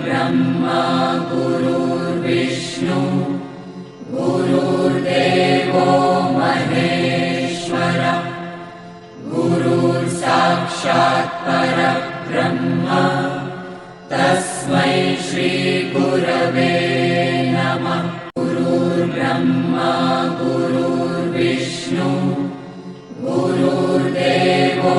गुरुर्ब्रह्मा गुरुर्विष्णू। गुरुर्देवो महेश्वर। गुरुर्साक्षात् परब्रह्म तस्मै श्रीगुरवे नमः। गुरुर्ब्रह्मा गुरुर्विष्णू। गुरुर्देवो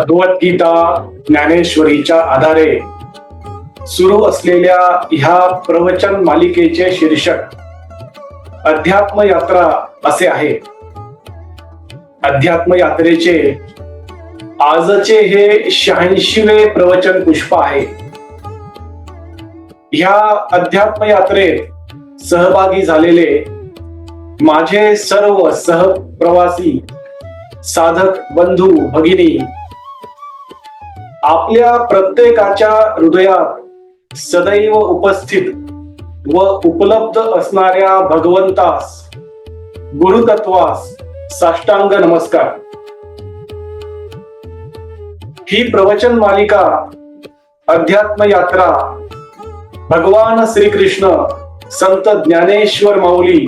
भगवद्गीता ज्ञानेश्वरीच्या आधारे सुरू असलेल्या ह्या प्रवचन मालिकेचे शीर्षक अध्यात्म यात्रा असे आहे. अध्यात्म यात्रेचे आजचे हे शहाऐंशीवे प्रवचन पुष्प आहे. ह्या अध्यात्म यात्रेत सहभागी झालेले माझे सर्व सहप्रवासी साधक बंधू भगिनी आपल्या प्रत्येकाच्या हृदयात सदैव उपस्थित व उपलब्ध असणाऱ्या भगवंतास गुरुतत्वास साष्टांग नमस्कार. ही प्रवचन मालिका अध्यात्म यात्रा भगवान श्रीकृष्ण संत ज्ञानेश्वर माऊली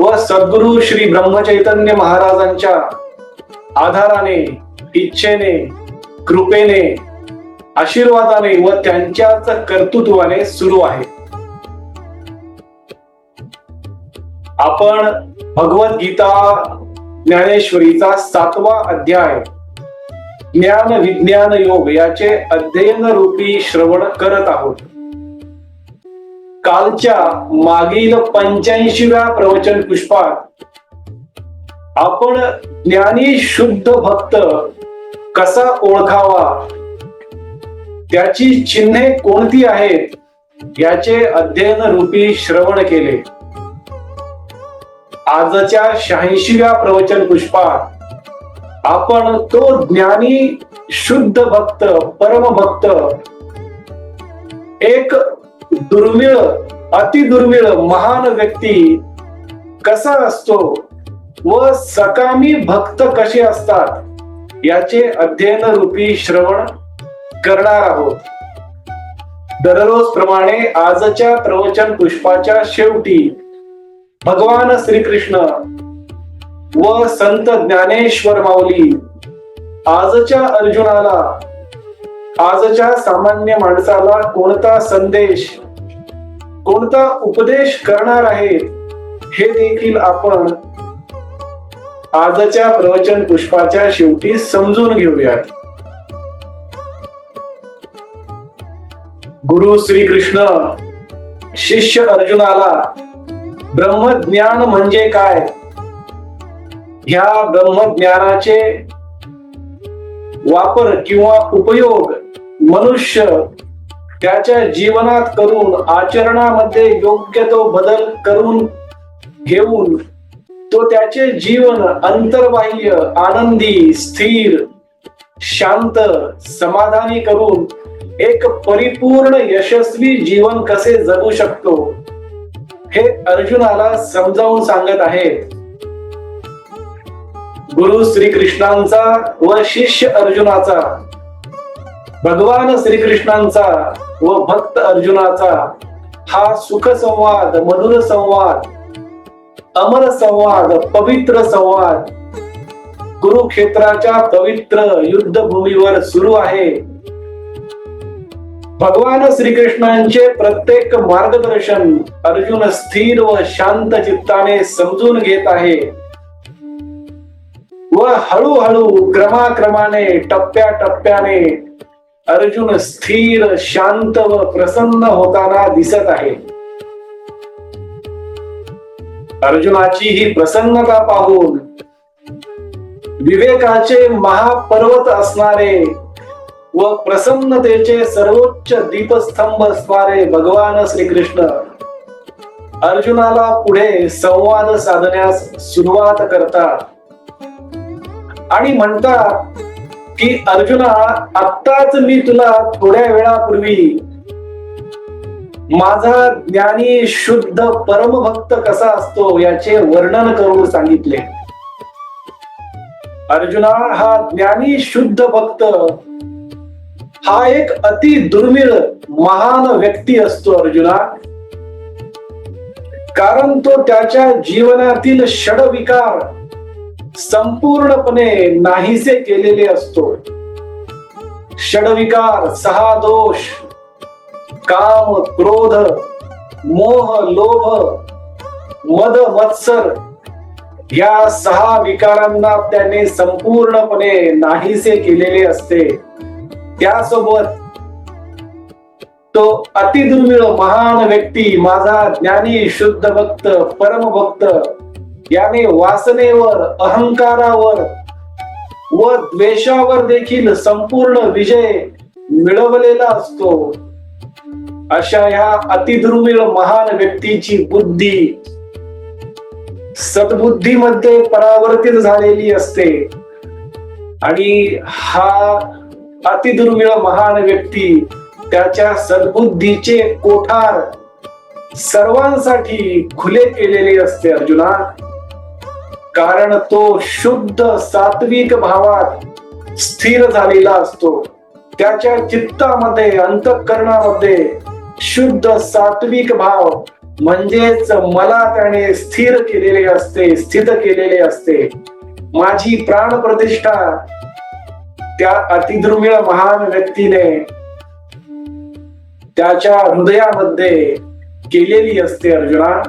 व सद्गुरु श्री ब्रह्मचैतन्य महाराजांच्या आधाराने इच्छेने कृपेने आशीर्वादाने व त्यांच्याच कर्तृत्वाने सुरू आहे. आपण भगवद्गीता ज्ञानेश्वरीचा सातवा अध्याय ज्ञान विज्ञान योग याचे अध्ययन रूपी श्रवण करत आहोत. कालच्या मागील पंच्याऐंशीव्या प्रवचन पुष्पात आपण ज्ञानी शुद्ध भक्त कसा ओळखावा? त्याची चिन्हे कोणती आहेत? याचे अध्ययन रूपी श्रवण केले. आजच्या शहाऐंशीव्या प्रवचन पुष्पात आपण तो ज्ञानी शुद्ध भक्त परमभक्त एक दुर्मिळ अतिदुर्मिळ महान व्यक्ती कसा असतो व सकामी भक्त कसे असतात? याचे अध्ययन रूपी श्रवण करणार आहोत. दररोज प्रमाणे आजच्या प्रवचन पुष्पाच्या शेवटी भगवान श्रीकृष्ण व संत ज्ञानेश्वर माऊली आजच्या अर्जुनाला आजच्या सामान्य माणसाला कोणता संदेश कोणता उपदेश करणार आहे हे देखील आपण आजच्या प्रवचन पुष्पाच्या शेवटी समजून घेऊयात गुरु श्री कृष्ण शिष्य अर्जुनाला ब्रह्मज्ञान म्हणजे काय? ह्या ब्रह्मज्ञानाचे वापर किंवा उपयोग मनुष्य त्याच्या जीवनात करून आचरणामध्ये योग्य तो बदल करून घेऊन तो त्याचे जीवन अंतर्बाह्य आनंदी स्थिर शांत समाधानी करून एक परिपूर्ण यशस्वी जीवन कसे जगू शकतो हे अर्जुनाला समजावून सांगत आहेत. गुरु श्रीकृष्णांचा व शिष्य अर्जुनाचा भगवान श्रीकृष्णांचा व भक्त अर्जुनाचा हा सुख संवाद मधुर संवाद अमर संवाद पवित्र संवाद. कुरुक्षेत्राच्या पवित्र युद्धभूमीवर सुरू आहे. भगवान श्रीकृष्णांचे प्रत्येक मार्गदर्शन अर्जुन स्थिर व शांत चित्ताने समजून घेत आहे. व हळूहळू क्रमाक्रमाने टप्प्या टप्प्याने अर्जुन स्थिर शांत व प्रसन्न होताना दिसत आहे. अर्जुनाची ही प्रसन्नता पाहून विवेकाचे महापर्वत असणारे व प्रसन्नतेचे सर्वोच्च दीपस्तंभ असणारे भगवान श्रीकृष्ण अर्जुनाला पुढे संवाद साधण्यास सुरुवात करतात. आणि म्हणतात की अर्जुना आत्ताच मी तुला थोड्या वेळापूर्वी माझा ज्ञानी शुद्ध परमभक्त कसा असतो याचे वर्णन करून सांगितले. अर्जुना हा ज्ञानी शुद्ध भक्त. हा एक अति दुर्मिळ महान व्यक्ती असतो अर्जुना. कारण तो त्याच्या जीवनातील षडविकार संपूर्णपणे नाहीसे केलेले असतो. षडविकार सहा दोष काम क्रोध मोह लोभ मद मत्सर या सहा विकारांना त्याने संपूर्णपणे नाहीसे केलेले असते. त्यासोबत तो अतिदुर्मिळ महान व्यक्ती माझा ज्ञानी शुद्ध भक्त परमभक्त याने वासनेवर अहंकारावर व द्वेषावर देखील संपूर्ण विजय मिळवलेला असतो. अशा ह्या अतिदुर्मिळ महान व्यक्तीची बुद्धी सद्बुद्धीमध्ये परावर्तित झालेली असते. आणि हा अतिदुर्मिळ महान व्यक्ती त्याच्या सद्बुद्धीचे कोठार सर्वांसाठी खुले केलेले असते अर्जुना. कारण तो शुद्ध सात्विक भावात स्थिर झालेला असतो. त्याच्या चित्तामध्ये अंतकरणामध्ये शुद्ध सात्विक भाव म्हणजेच मला त्याने स्थिर केलेले असते स्थित केलेले असते. माझी प्राण प्रतिष्ठा त्या अतिदुर्मिळ महान व्यक्तीने त्याच्या हृदयामध्ये केलेली असते अर्जुना.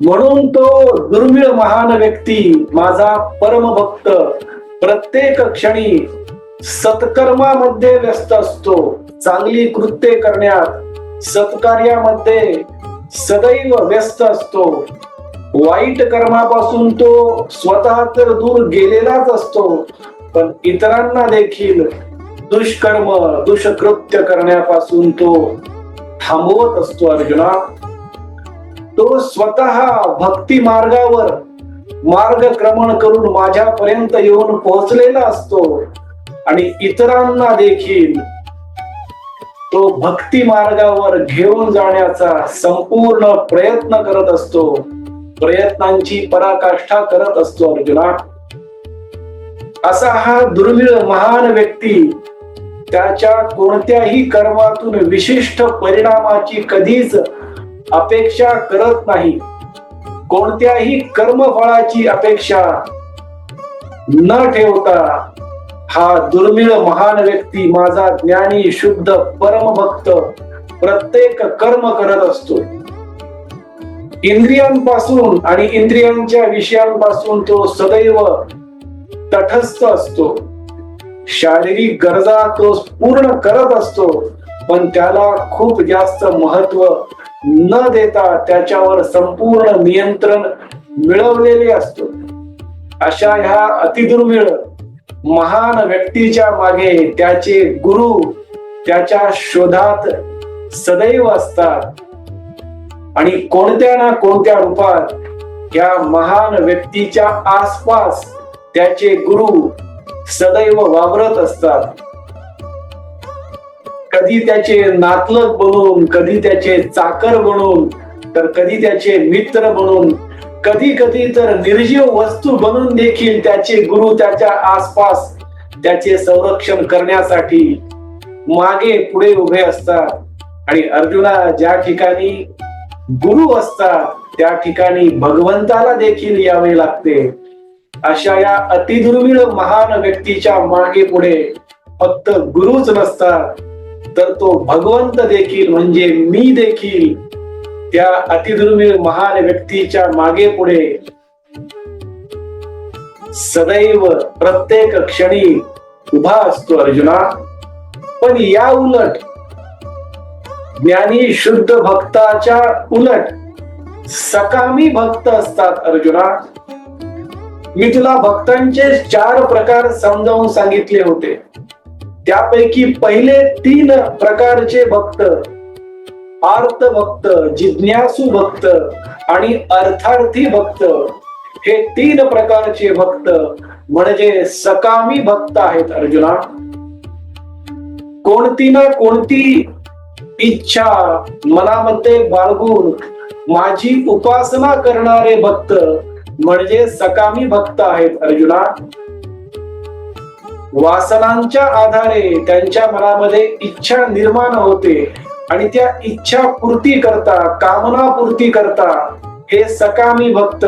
म्हणून तो दुर्मिळ महान व्यक्ती माझा परमभक्त प्रत्येक क्षणी सत्कर्मामध्ये व्यस्त असतो. चांगली कृत्ये करण्यात सत्कार्यामध्ये सदैव व्यस्त असतो. वाईट कर्मापासून तो स्वतः तर दूर गेलेलाच असतो. पण इतरांना देखील दुष्कर्म दुष्कृत्य करण्यापासून तो थांबवत असतो अर्जुना. तो स्वतः भक्ती मार्गावर मार्गक्रमण करून माझ्यापर्यंत येऊन पोहोचलेला असतो. आणि इतरांना देखील तो भक्ती मार्गावर घेऊन जाण्याचा संपूर्ण प्रयत्न करत असतो. प्रयत्नांची पराकाष्ठा करत असतो अर्जुना. असा हा दुर्मिळ महान व्यक्ती त्याच्या कोणत्याही कर्मातून विशिष्ट परिणामाची कधीच अपेक्षा करत नाही. कोणत्याही कर्मफळाची अपेक्षा न ठेवता हा दुर्मिळ महान व्यक्ती माझा ज्ञानी शुद्ध परमभक्त प्रत्येक कर्म करत असतो. इंद्रियांपासून आणि इंद्रियांच्या विषयांपासून तो सदैव तटस्थ असतो. शारीरिक गरजा तो पूर्ण करत असतो पण त्याला खूप जास्त महत्त्व न देता त्याच्यावर संपूर्ण नियंत्रण मिळवलेले असतो. अशा ह्या अतिदुर्मिळ महान व्यक्तीच्या मागे त्याचे गुरु त्याच्या शोधात सदैव असतात. आणि कोणत्या ना कोणत्या रूपात या महान व्यक्तीच्या आसपास त्याचे गुरु सदैव वावरत असतात. कधी त्याचे नातलग बनून कधी त्याचे चाकर बनून तर कधी त्याचे मित्र बनून कधी कधी तर निर्जीव वस्तू बनून देखील त्याचे गुरु त्याच्या आसपास त्याचे संरक्षण करण्यासाठी मागे पुढे उभे असतात. आणि अर्जुना ज्या ठिकाणी गुरु असतात त्या ठिकाणी भगवंताला देखील यावे लागते. अशा या अतिदुर्मिळ महान व्यक्तीच्या मागे पुढे फक्त गुरुच नसतात तर तो भगवंत देखील म्हणजे मी देखील. त्या अतिदुर्मिळ महान व्यक्तीच्या मागे पुढे सदैव प्रत्येक क्षणी उभा असतो अर्जुना. पण या उलट ज्ञानी शुद्ध भक्ताच्या उलट सकामी भक्त असतात अर्जुना. मी तुला भक्तांचे चार प्रकार समजावून सांगितले होते. त्यापैकी पहिले तीन प्रकारचे भक्त आर्त भक्त जिज्ञासू भक्त आणि अर्थार्थी भक्त हे तीन प्रकारचे भक्त म्हणजे सकामी भक्त आहेत अर्जुना. कोणती ना कोणती इच्छा मनामध्ये बाळगून माझी उपासना करणारे भक्त म्हणजे सकामी भक्त आहेत अर्जुना. वासनांच्या आधारे त्यांच्या मनामध्ये इच्छा निर्माण होते. आणि त्या इच्छा पूर्ती करता कामना पूर्ती करता हे सकामी भक्त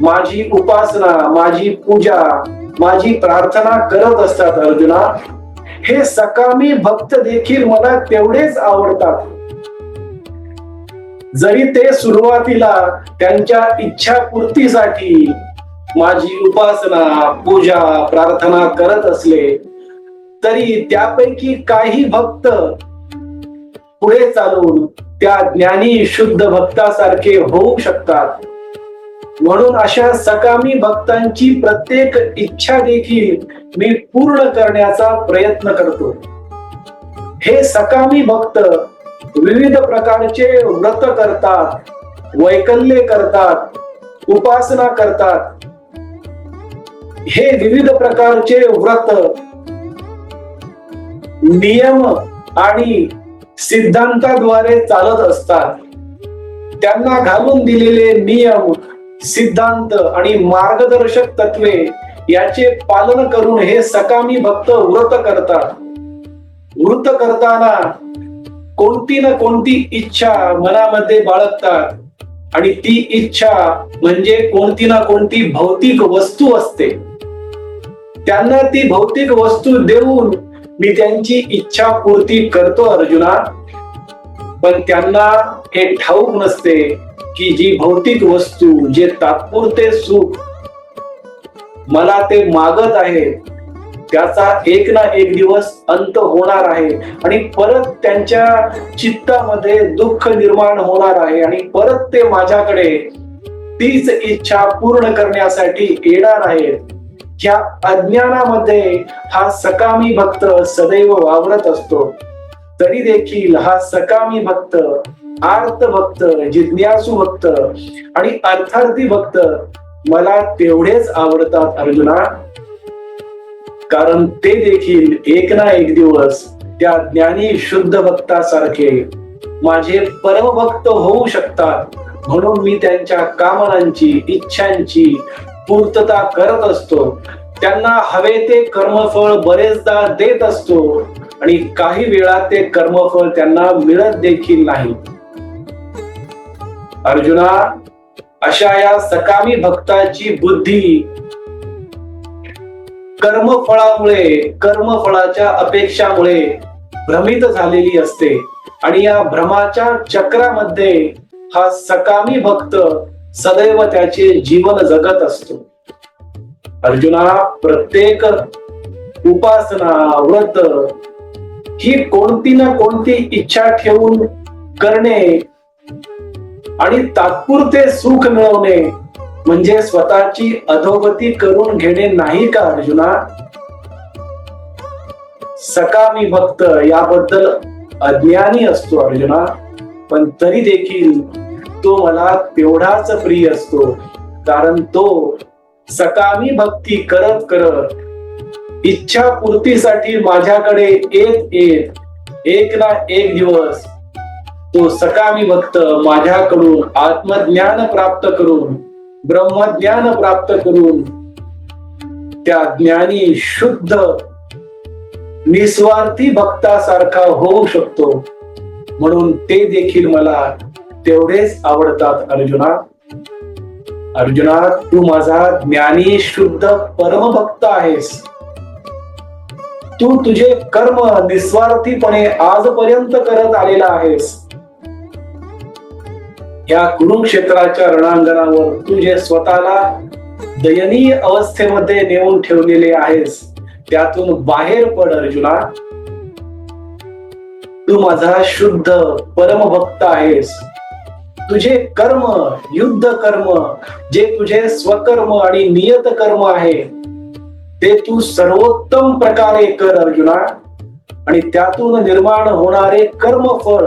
माझी उपासना माझी पूजा माझी प्रार्थना करत असतात अर्जुना. हे सकामी भक्त देखील मला तेवढेच आवडतात. जरी ते सुरुवातीला त्यांच्या इच्छा पूर्तीसाठी माझी उपासना पूजा प्रार्थना करत असले तरी त्यापैकी काही भक्त पुढे चालून त्या ज्ञानी शुद्ध भक्तासारखे होऊ शकतात. म्हणून अशा सकामी भक्तांची प्रत्येक इच्छा देखील मी पूर्ण करण्याचा प्रयत्न करतो. हे सकामी भक्त विविध प्रकारचे व्रत करतात वैकल्य करतात उपासना करतात. हे विविध प्रकारचे व्रत नियम आणि सिद्धांताद्वारे चालत असतात. त्यांना घालून दिलेले नियम सिद्धांत आणि मार्गदर्शक तत्वे याचे पालन करून हे सकामी भक्त व्रत करतात. व्रत करताना कोणती ना कोणती इच्छा मनामध्ये बाळगतात आणि ती इच्छा म्हणजे कोणती ना कोणती भौतिक वस्तू असते. त्यांना ती भौतिक वस्तू देऊन मी त्यांची इच्छा पूर्ती करतो अर्जुना. पण त्यांना हे ठाऊक नसते की जी भौतिक वस्तू जे तात्पुरते सुख मला ते मागत आहे त्याचा एक ना एक दिवस अंत होणार आहे आणि परत त्यांच्या चित्तामध्ये दुःख निर्माण होणार आहे आणि परत ते माझ्याकडे तीच इच्छा पूर्ण करण्यासाठी येणार आहेत. ह्या अज्ञानामध्ये हा सकामी भक्त सदैव वावरत असतो तरी देखील हा सकामी भक्त आर्त भक्त जिज्ञासू भक्त आणि अर्थार्थी भक्त मला तेवढेच आवडतात अर्जुना. कारण ते देखील एक ना एक दिवस त्या ज्ञानी शुद्ध भक्तासारखे माझे परमभक्त होऊ शकतात म्हणून मी त्यांच्या कामनांची इच्छांची पूर्तता करत असतो. त्यांना हवे ते कर्मफळ बरेचदा देत असतो आणि काही वेळा ते कर्मफळ त्यांना मिळत देखील नाही. अर्जुना अशा या सकामी भक्ताची बुद्धी कर्मफळामुळे कर्मफळाच्या अपेक्षामुळे भ्रमित झालेली असते. आणि या भ्रमाच्या चक्रामध्ये हा सकामी भक्त सदैव त्याचे जीवन जगत असतो. अर्जुना प्रत्येक उपासना व्रत ही कोणती ना कोणती इच्छा ठेवून करणे आणि तात्पुरते सुख मिळवणे म्हणजे स्वतःची अधोगती करून घेणे नाही का अर्जुना? सकामी भक्त याबद्दल अज्ञानी असतो अर्जुना पण तरी देखील तो मला तेवढाच प्रिय असतो. कारण तो सकामी भक्ती करत करत इच्छा पूर्तीसाठी माझ्याकडे येत येत एक ना एक दिवस तो सकामी भक्त माझ्याकडून आत्मज्ञान प्राप्त करून ब्रह्मज्ञान प्राप्त करून त्या ज्ञानी शुद्ध निस्वार्थी भक्तासारखा होऊ शकतो. म्हणून ते देखील मला तेवढेच आवडतात अर्जुना. अर्जुना तू माझा ज्ञानी शुद्ध परमभक्त आहेस. तू तुझे कर्म निस्वार्थीपणे आजपर्यंत करत आलेला आहेस. या कुरुक्षेत्राच्या रणांगणावर तू जे स्वतःला दयनीय अवस्थेमध्ये नेऊन ठेवलेले आहेस. त्यातून बाहेर पड अर्जुना. तू माझा शुद्ध परमभक्त आहेस. तुझे कर्म युद्ध कर्म जे तुझे स्वकर्म आणि नियत कर्म आहे ते तू सर्वोत्तम प्रकारे कर अर्जुना. आणि त्यातून निर्माण होणारे कर्मफळ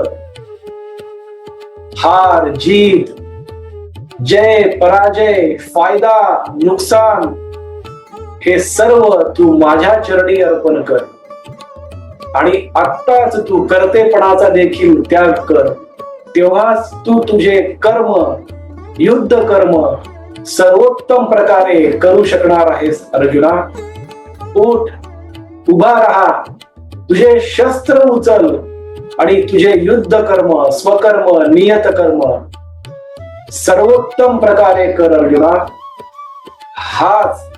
हार जीत जय पराजय फायदा नुकसान हे सर्व तू माझ्या चरणी अर्पण कर. आणि आत्ताच तू करतेपणाचा देखील त्याग कर. तेव्हाच तू तुझे कर्म युद्ध कर्म सर्वोत्तम प्रकारे करू शकणार आहेस अर्जुना. उठ उभा राहा. तुझे शस्त्र उचल आणि तुझे युद्ध कर्म स्वकर्म नियत कर्म सर्वोत्तम प्रकारे कर अर्जुना. हाच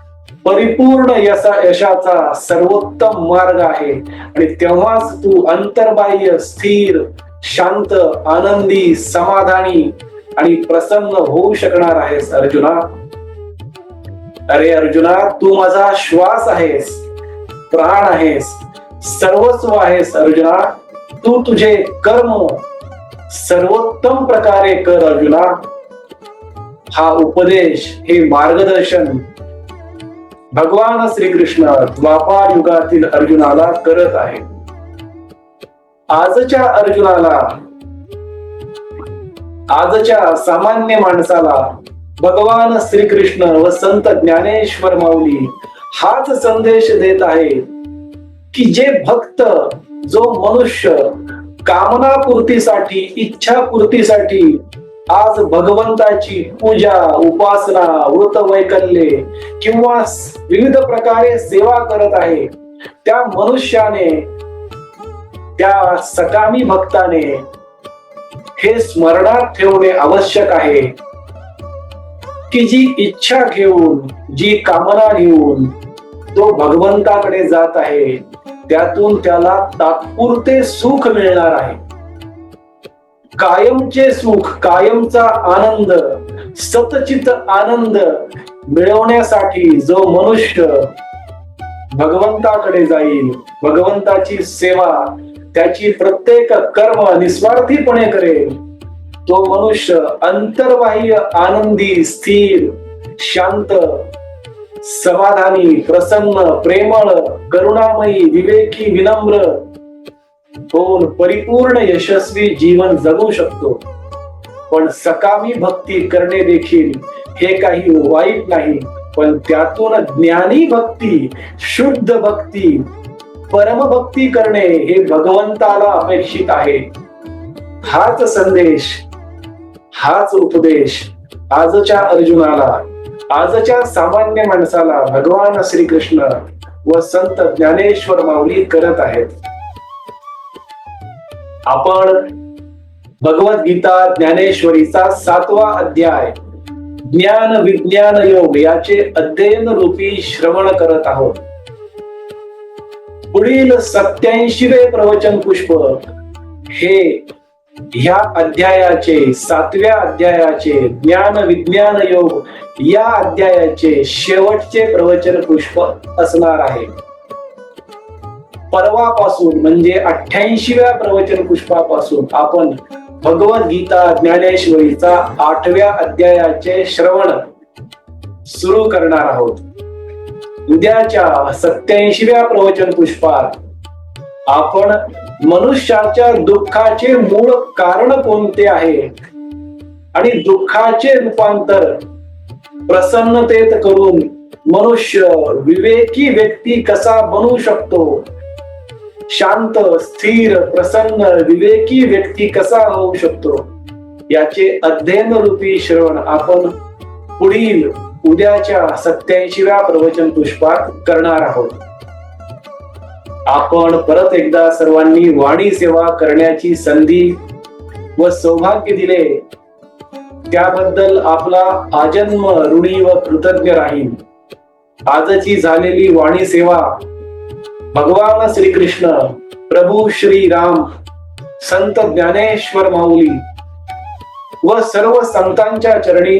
परिपूर्ण यशा यशाचा सर्वोत्तम मार्ग आहे. आणि तेव्हाच तू अंतर्बाह्य स्थिर शांत आनंदी समाधानी आणि प्रसन्न होऊ शकणार आहेस अर्जुना. अरे अर्जुना तू माझा श्वास आहेस प्राण आहेस सर्वस्व आहेस अर्जुना. तू तुझे कर्म सर्वोत्तम प्रकारे कर अर्जुना. हा उपदेश हे मार्गदर्शन भगवान श्रीकृष्ण द्वापार युगातील अर्जुनाला करत आहे आजच्या अर्जुनाला आजच्या सामान्य माणसाला भगवान श्रीकृष्ण व संत ज्ञानेश्वर माऊली हाच संदेश देत आहे की जे भक्त जो मनुष्य कामना पूर्तीसाठी इच्छा पूर्तीसाठी आज भगवंताची पूजा उपासना व्रत वैकल्ये किंवा विविध प्रकारे सेवा करत आहे त्या मनुष्याने त्या सकामी भक्ताने हे स्मरणात ठेवणे आवश्यक आहे की जी इच्छा घेऊन जी कामना घेऊन तो भगवंताकडे जात आहे त्यातून त्याला तात्पुरते सुख मिळणार आहे. कायमचे सुख कायमचा आनंद सतचित आनंद मिळवण्यासाठी जो मनुष्य भगवंताकडे जाईल भगवंताची सेवा त्याची प्रत्येक कर्म निस्वार्थीपणे करेल. तो मनुष्य अंतर्बाह्य आनंदी स्थिर शांत समाधानी प्रसन्न प्रेमळ करुणामयी विवेकी विनम्र होऊन परिपूर्ण यशस्वी जीवन जगू शकतो. पण सकामी भक्ती करणे देखील हे काही वाईट नाही पण त्यातून ज्ञानी भक्ती शुद्ध भक्ती परमभक्ती करणे हे भगवंताला अपेक्षित आहे. हाच संदेश हाच उपदेश आजच्या अर्जुनाला आजच्या सामान्य माणसाला भगवान श्रीकृष्ण व संत ज्ञानेश्वर माऊली करत आहेत. आपण भगवद्गीता ज्ञानेश्वरीचा सातवा अध्याय ज्ञान विज्ञान योग याचे अध्ययन रूपी श्रवण करत आहोत. पुढील सत्याऐंशीवे प्रवचन पुष्प हे ह्या अध्यायाचे सातव्या अध्यायाचे ज्ञान विज्ञान योग या अध्यायाचे शेवटचे प्रवचन पुष्प असणार आहे. परवापासून म्हणजे अठ्ठ्याऐंशीव्या प्रवचन पुष्पापासून आपण भगवद्गीता ज्ञानेश्वरीचा आठव्या अध्यायाचे श्रवण सुरू करणार आहोत. उद्याच्या सत्याऐंशीव्या प्रवचन पुष्पात आपण मनुष्याच्या दुःखाचे मूळ कारण कोणते आहे? आणि दुःखाचे रूपांतर प्रसन्नतेत करून मनुष्य विवेकी व्यक्ती कसा बनू शकतो? शांत स्थिर प्रसन्न विवेकी व्यक्ती कसा होऊ शकतो? याचे अध्ययन रूपी श्रवण आपण पुढील उद्याच्या सत्याऐंशीव्या प्रवचन पुष्पात करणार आहोत. आपण परत एकदा सर्वांनी वाणी सेवा करण्याची संधी व सौभाग्य दिले. त्याबद्दल आपला आजन्म ऋणी व कृतज्ञ राहील आजची झालेली वाणी सेवा भगवान श्रीकृष्ण प्रभू श्री राम संत ज्ञानेश्वर माऊली व सर्व संतांच्या चरणी